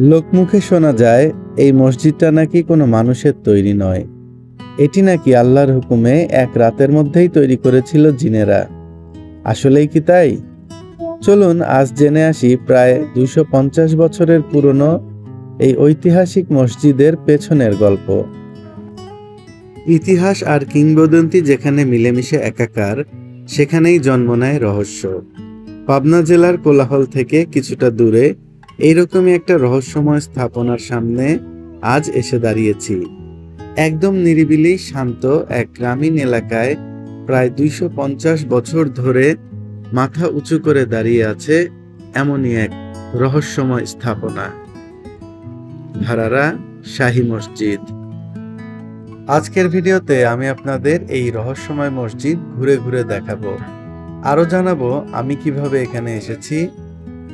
লোকমুখে শোনা যায়, এই মসজিদটা নাকি কোনো মানুষের তৈরি নয়। এটি নাকি আল্লাহর হুকুমে এক রাতের মধ্যেই তৈরি করেছিল জিনেরা। আসলেই কি তাই? চলুন আজ জেনে আসি প্রায় দুইশো পঞ্চাশ বছরের পুরনো এই ঐতিহাসিক মসজিদের পেছনের গল্প। ইতিহাস আর কিংবদন্তি যেখানে মিলেমিশে একাকার, সেখানেই জন্ম নেয় রহস্য। পাবনা জেলার কোলাহল থেকে কিছুটা দূরে এইরকমই একটা রহস্যময় স্থাপনার সামনে আজ এসে দাঁড়িয়েছি। একদম নিরিবিলি, শান্ত এক গ্রামীণ এলাকায় প্রায় দুইশো পঞ্চাশ বছর ধরে মাথা উঁচু করে দাঁড়িয়ে আছে এমনই এক রহস্যময় স্থাপনা। ভাড়ারা শাহী মসজিদ। আজকের ভিডিওতে আমি আপনাদের এই রহস্যময় মসজিদ ঘুরে ঘুরে দেখাবো। আরও জানাব আমি কীভাবে এখানে এসেছি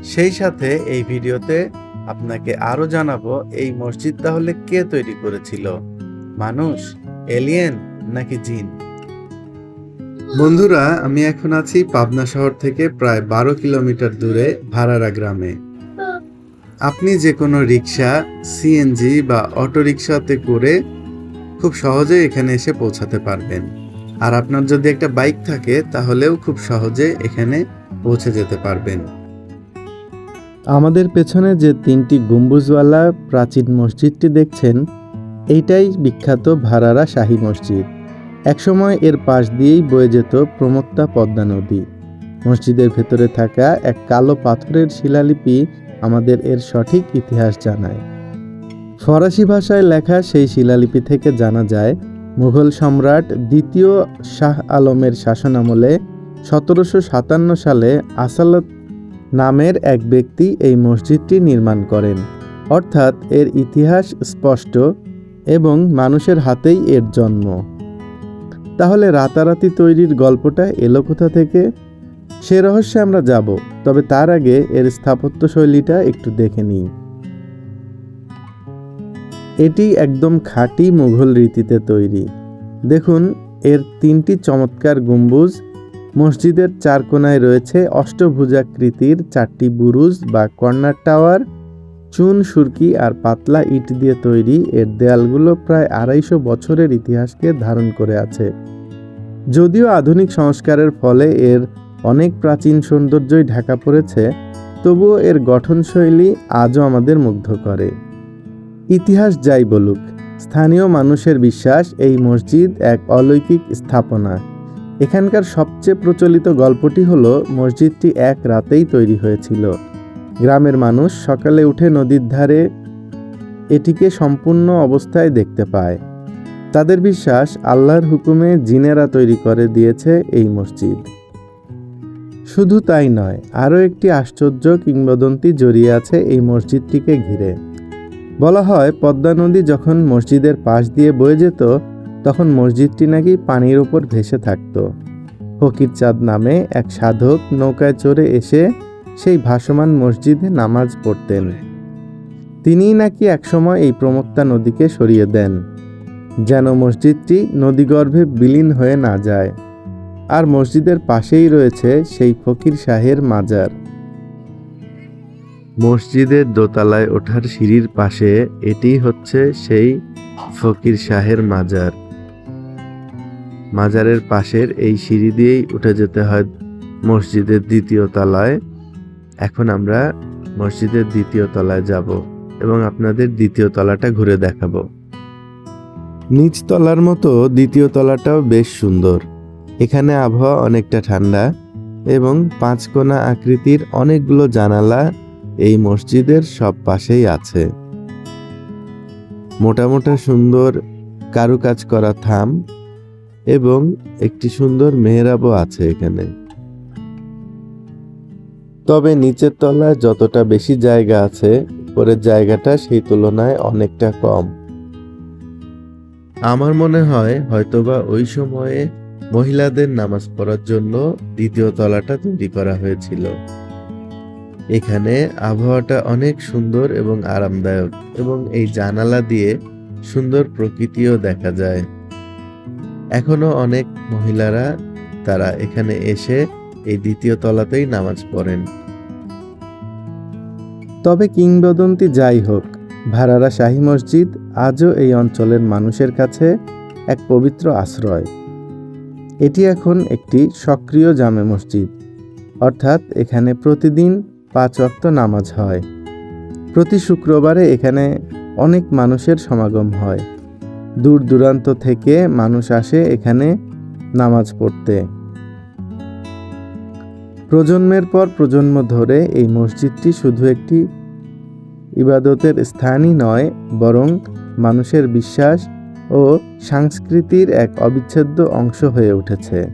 সেই সাথে এই ভিডিওতে আপনাকে আরও জানাব, এই মসজিদ তাহলে কে তৈরি করেছিল? মানুষ এলিয়েন নাকি জিন? বন্ধুরা, আমি এখন আছি পাবনা শহর থেকে প্রায় বারো কিলোমিটার দূরে ভাড়ারা গ্রামে। আপনি যে কোনো রিক্সা সিএনজি বা অটো রিক্সাতে করে খুব সহজে এখানে এসে পৌঁছাতে পারবেন। আর আপনার যদি একটা বাইক থাকে, তাহলেও খুব সহজে এখানে পৌঁছে যেতে পারবেন। আমাদের পেছনে যে তিনটি গম্বুজওয়ালা প্রাচীন মসজিদটি দেখছেন, এইটাই বিখ্যাত ভারারা শাহী মসজিদ। একসময় এর পাশ দিয়েই বয়ে যেত প্রমত্তা পদ্মা নদী। মসজিদের ভেতরে থাকা এক কালো পাথরের শিলালিপি আমাদের এর সঠিক ইতিহাস জানায়। ফরাসি ভাষায় লেখা সেই শিলালিপি থেকে জানা যায়, মুঘল সম্রাট দ্বিতীয় শাহ আলমের শাসনামলে সতেরোশো সাতান্ন সালে আসালত নামের এক ব্যক্তি এই মসজিদটি নির্মাণ করেন। অর্থাৎ এর ইতিহাস স্পষ্ট এবং মানুষের হাতেই এর জন্ম। তাহলে রাতারাতি তৈরির গল্পটা এলো কোথা থেকে? সে রহস্যে আমরা যাব, তবে তার আগে এর স্থাপত্য শৈলীটা একটু দেখে নিই। এটি একদম খাঁটি মুঘল রীতিতে তৈরি। দেখুন, এর তিনটি চমৎকার গম্বুজ মসজিদের চার কোনায় রয়েছে অষ্টভুজাকৃতির চারটি বুরুজ বা কর্নার টাওয়ার, চুন, সুরকি আর পাতলা ইট দিয়ে তৈরি। এর দেয়ালগুলো প্রায় আড়াইশো বছরের ইতিহাসকে ধারণ করে আছে। যদিও আধুনিক সংস্কারের ফলে এর অনেক প্রাচীন সৌন্দর্যই ঢাকা পড়েছে, তবুও এর গঠনশৈলী আজও আমাদের মুগ্ধ করে। ইতিহাস যাই বলুক, স্থানীয় মানুষের বিশ্বাস এই মসজিদ এক অলৌকিক স্থাপনা। এখানকার সবচেয়ে প্রচলিত গল্পটি হলো, মসজিদটি এক রাতেই তৈরি হয়েছিল। গ্রামের মানুষ সকালে উঠে নদীর ধারে এটিকে সম্পূর্ণ অবস্থায় দেখতে পায়। তাদের বিশ্বাস, আল্লাহর হুকুমে জিনেরা তৈরি করে দিয়েছে এই মসজিদ। শুধু তাই নয়, আরও একটি আশ্চর্য কিংবদন্তি জড়িয়ে আছে এই মসজিদটিকে ঘিরে। বলা হয়, পদ্মা নদী যখন মসজিদের পাশ দিয়ে বয়ে যেত তখন মসজিদটি নাকি পানির উপর ভেসে থাকত। ফকির চাঁদ নামে এক সাধক নৌকায় চড়ে এসে সেই ভাসমান মসজিদে নামাজ পড়তেন। তিনিই নাকি একসময় এই প্রমত্তা নদীকে সরিয়ে দেন, যেন মসজিদটি নদীগর্ভে বিলীন হয়ে না যায়। আর মসজিদের পাশেই রয়েছে সেই ফকির শাহের মাজার। মসজিদের দোতলায় ওঠার সিঁড়ির পাশে এটি হচ্ছে সেই ফকির শাহের মাজার। মাজারের পাশের এই সিঁড়ি দিয়েই উঠে যেতে হয় মসজিদের দ্বিতীয় তলায়। এখন আমরা মসজিদের দ্বিতীয় তলায় যাব এবং আপনাদের দ্বিতীয় তলাটা ঘুরে দেখাবো। নিচ তলার মতো দ্বিতীয় তলাটাও বেশ সুন্দর। এখানে আবহাওয়া অনেকটা ঠান্ডা এবং পাঁচকোনা আকৃতির অনেকগুলো জানালা এই মসজিদের সব পাশেই আছে। মোটা মোটা সুন্দর কারুকাজ করা থাম এবং একটি সুন্দর মেহরাবও আছে এখানে। তবে নিচের তলায় যতটা বেশি জায়গা আছে, উপরের জায়গাটা সেই তুলনায় অনেকটা কম। আমার মনে হয় হয়তোবা ওই সময়ে মহিলাদের নামাজ পড়ার জন্য দ্বিতীয় তলাটা তৈরি করা হয়েছিল। এখানে আবহাওয়াটা অনেক সুন্দর এবং আরামদায়ক এবং এই জানালা দিয়ে সুন্দর প্রকৃতিও দেখা যায়। এখনও অনেক মহিলারা তারা এখানে এসে এই দ্বিতীয় তলাতেই নামাজ পড়েন। তবে কিংবদন্তি যাই হোক, ভারারা শাহী মসজিদ আজও এই অঞ্চলের মানুষের কাছে এক পবিত্র আশ্রয়। এটি এখন একটি সক্রিয় জামে মসজিদ, অর্থাৎ এখানে প্রতিদিন পাঁচ ওয়াক্ত নামাজ হয়। প্রতি শুক্রবারে এখানে অনেক মানুষের সমাগম হয়। দূর দূরান্ত থেকে মানুষ আসে এখানে নামাজ পড়তে। প্রজন্মের পর প্রজন্ম ধরে এই মসজিদটি শুধু একটি ইবাদতের স্থানই নয়, বরং মানুষের বিশ্বাস ও সংস্কৃতির এক অবিচ্ছেদ্য অংশ হয়ে উঠেছে।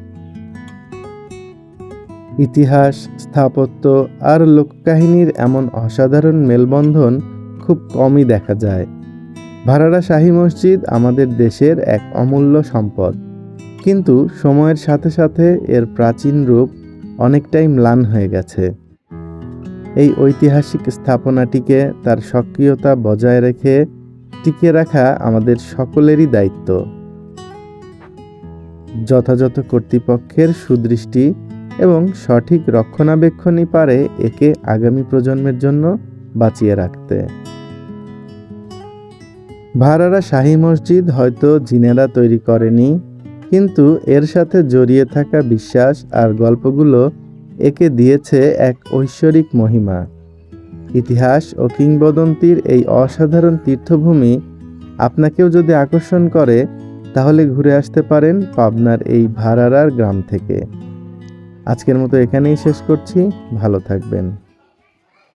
ইতিহাস, স্থাপত্য আর লোককাহিনীর এমন অসাধারণ মেলবন্ধন খুব কমই দেখা যায়। ভারাড়া শাহী মসজিদ আমাদের দেশের এক অমূল্য সম্পদ। কিন্তু সময়ের সাথে সাথে এর প্রাচীন রূপ অনেকটাই ম্লান হয়ে গেছে। এই ঐতিহাসিক স্থাপনাটিকে তার সক্রিয়তা বজায় রেখে টিকে রাখা আমাদের সকলেরই দায়িত্ব। যথাযথ কর্তৃপক্ষের সুদৃষ্টি এবং সঠিক রক্ষণাবেক্ষণই পারে একে আগামী প্রজন্মের জন্য বাঁচিয়ে রাখতে। ভাড়ারা শাহী মসজিদ হয়তো জিনেরা তৈরি করেনি, কিন্তু এর সাথে জড়িয়ে থাকা বিশ্বাস আর গল্পগুলো একে দিয়েছে এক ঐশ্বরিক মহিমা। ইতিহাস ও কিংবদন্তির এই অসাধারণ তীর্থভূমি আপনাকেও যদি আকর্ষণ করে, তাহলে ঘুরে আসতে পারেন পাবনার এই ভাড়ারার গ্রাম থেকে। আজকের মতো এখানেই শেষ করছি। ভালো থাকবেন।